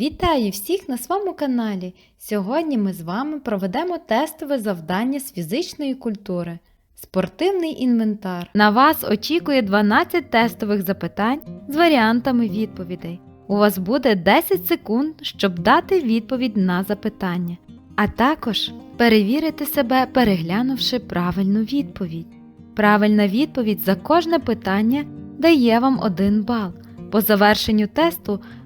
Вітаю всіх на своєму каналі! Сьогодні ми з вами проведемо тестове завдання з фізичної культури. Спортивний інвентар. На вас очікує 12 тестових запитань з варіантами відповідей. У вас буде 10 секунд, щоб дати відповідь на запитання, а також перевірити себе, переглянувши правильну відповідь. Правильна відповідь за кожне питання дає вам 1 бал. По завершенню тесту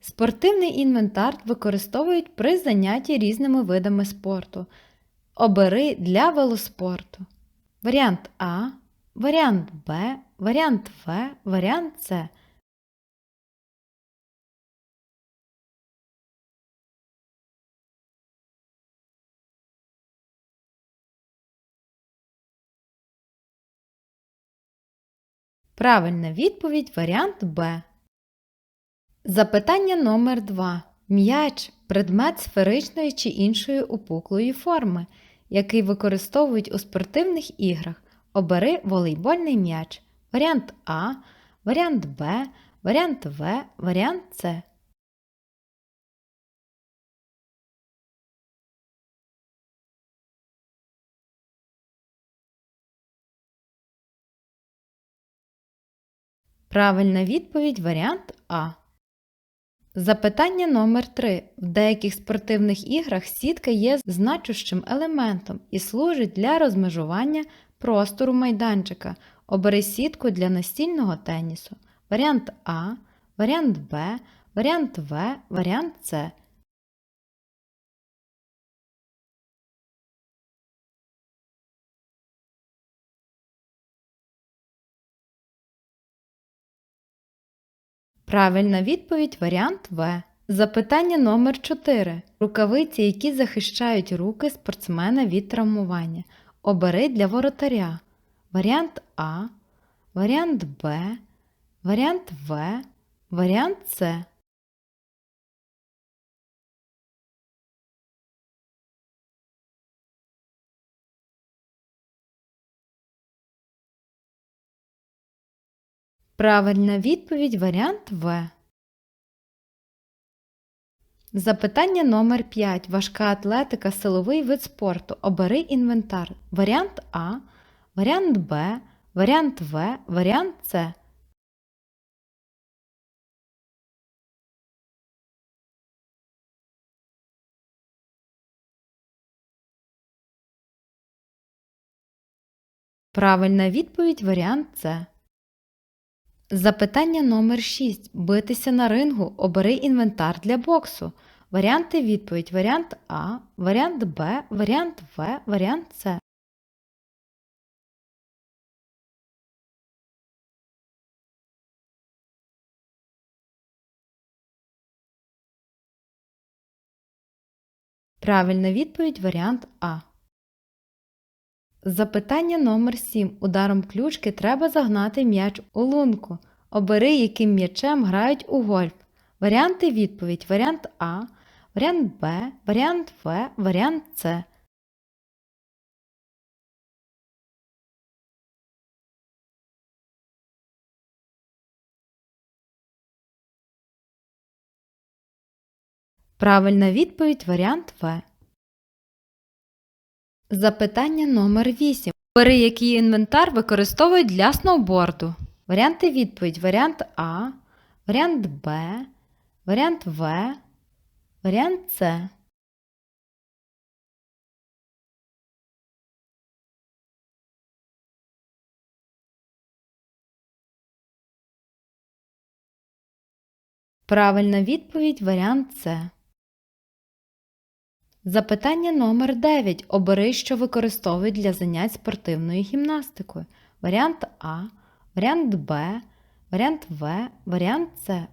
Спортивний інвентар використовують при занятті різними видами спорту. Обери для велоспорту. Варіант А, варіант Б, варіант В, варіант С. Правильна відповідь варіант Б. Запитання номер 2. М'яч предмет сферичної чи іншої опуклої форми, який використовують у спортивних іграх. Обери волейбольний м'яч. Варіант А, варіант Б, варіант В, варіант С. Правильна відповідь варіант А. Запитання номер 3. В деяких спортивних іграх сітка є значущим елементом і служить для розмежування простору майданчика. Обери сітку для настільного тенісу. Варіант А, варіант Б, варіант В, варіант С. Правильна відповідь варіант В. Запитання номер 4. Рукавиці, які захищають руки спортсмена від травмування. Обери для воротаря. Варіант А, варіант Б, варіант В, варіант С. Правильна відповідь варіант В. Запитання номер 5. Важка атлетика силовий вид спорту. Обери інвентар. Варіант А, варіант Б, варіант В, варіант С. Правильна відповідь варіант С. Запитання номер 6. Битися на рингу. Обери інвентар для боксу. Варіанти відповідь варіант А, варіант Б, варіант В, варіант С. Правильна відповідь варіант А. Запитання номер 7. Ударом ключки треба загнати м'яч у лунку. Обери, яким м'ячем грають у гольф. Варіанти відповідь варіант А, варіант Б, варіант В, варіант С. Правильна відповідь варіант В. Запитання номер 8. Бери, який інвентар використовують для сноуборду. Варіанти відповідь варіант А, варіант Б, варіант В, варіант С. Правильна відповідь варіант С. Запитання номер 9. Обери, що використовують для занять спортивною гімнастикою. Варіант А, варіант Б, варіант В, варіант С.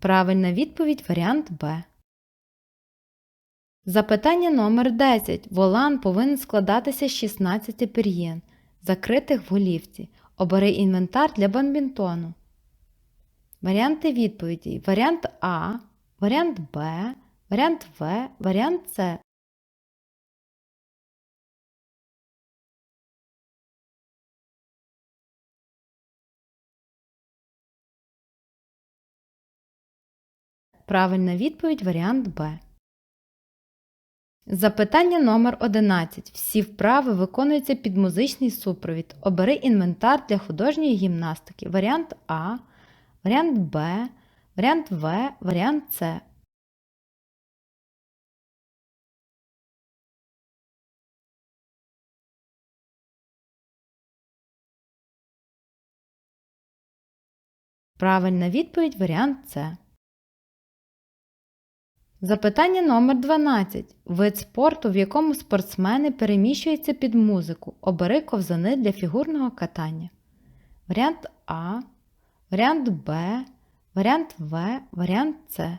Правильна відповідь варіант Б. Запитання номер 10. Волан повинен складатися з 16 пір'єн, закритих в голівці. Обери інвентар для бадмінтону. Варіанти відповіді. Варіант А, варіант Б, варіант В, варіант С. Правильна відповідь варіант Б. Запитання номер 11. Всі вправи виконуються під музичний супровід. Обери інвентар для художньої гімнастики. Варіант А, варіант Б, варіант В, варіант С. Правильна відповідь варіант С. Запитання номер 12. Вид спорту, в якому спортсмени переміщуються під музику. Обери ковзани для фігурного катання. Варіант А, варіант Б, варіант В, варіант С.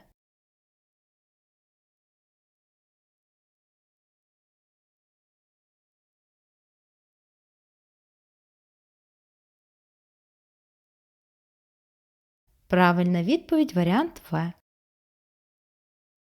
Правильна відповідь варіант В.